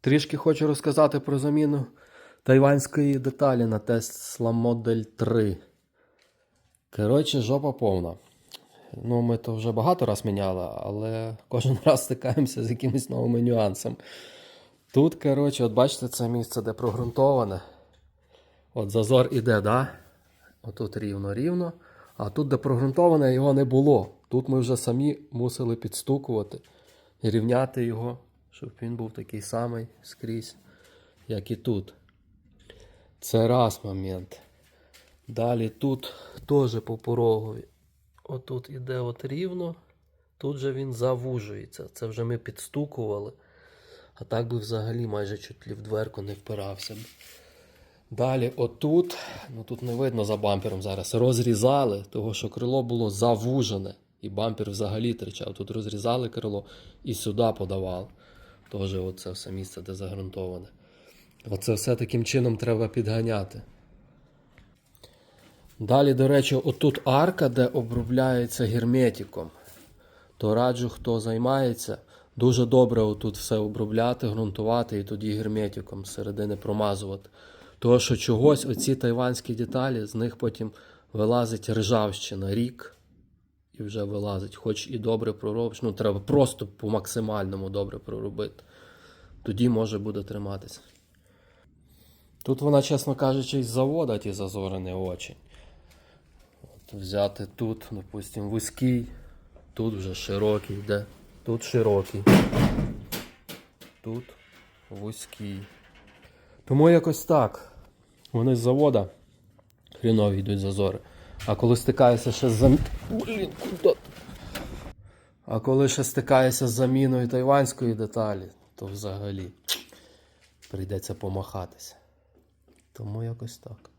Трішки хочу розказати про заміну тайванської деталі на Tesla Model 3. Коротше, жопа повна. Ну, ми то вже багато раз міняли, але кожен раз стикаємося з якимись новими нюансами. Тут, коротше, от бачите, це місце, де прогрунтоване. От зазор іде, да? Отут рівно-рівно. А тут, де прогрунтоване, його не було. Тут ми вже самі мусили підстукувати і рівняти його, щоб він був такий самий скрізь, як і тут. Це раз момент. Далі тут теж по порогові. Отут іде от рівно, тут же він завужується. Це вже ми підстукували. А так би взагалі майже чуть в дверку не впирався б. Далі, отут, ну тут не видно за бампером зараз, розрізали, того що крило було завужене, і бампер взагалі тричав. Тут розрізали крило і сюди подавали. Теж оце все місце, де загрунтоване. Оце все таким чином треба підганяти. Далі, до речі, отут арка, де обробляється герметиком. То раджу, хто займається, дуже добре отут все обробляти, ґрунтувати і тоді герметиком з середини промазувати. Того, що чогось оці тайванські деталі, з них потім вилазить ржавщина рік і вже вилазить. Хоч і добре проробиш, ну треба просто по максимальному добре проробити. Тоді може буде триматися. Тут вона, чесно кажучи, із завода ті зазори не очень. От взяти тут, допустим, вузький, тут вже широкий йде, тут широкий, тут вузький. Тому якось так. Вони з завода хрінові йдуть зазори. А коли стикаєшся ще з зам... А коли ще стикаєшся з заміною тайванської деталі, то взагалі прийдеться помахатися. Тому якось так.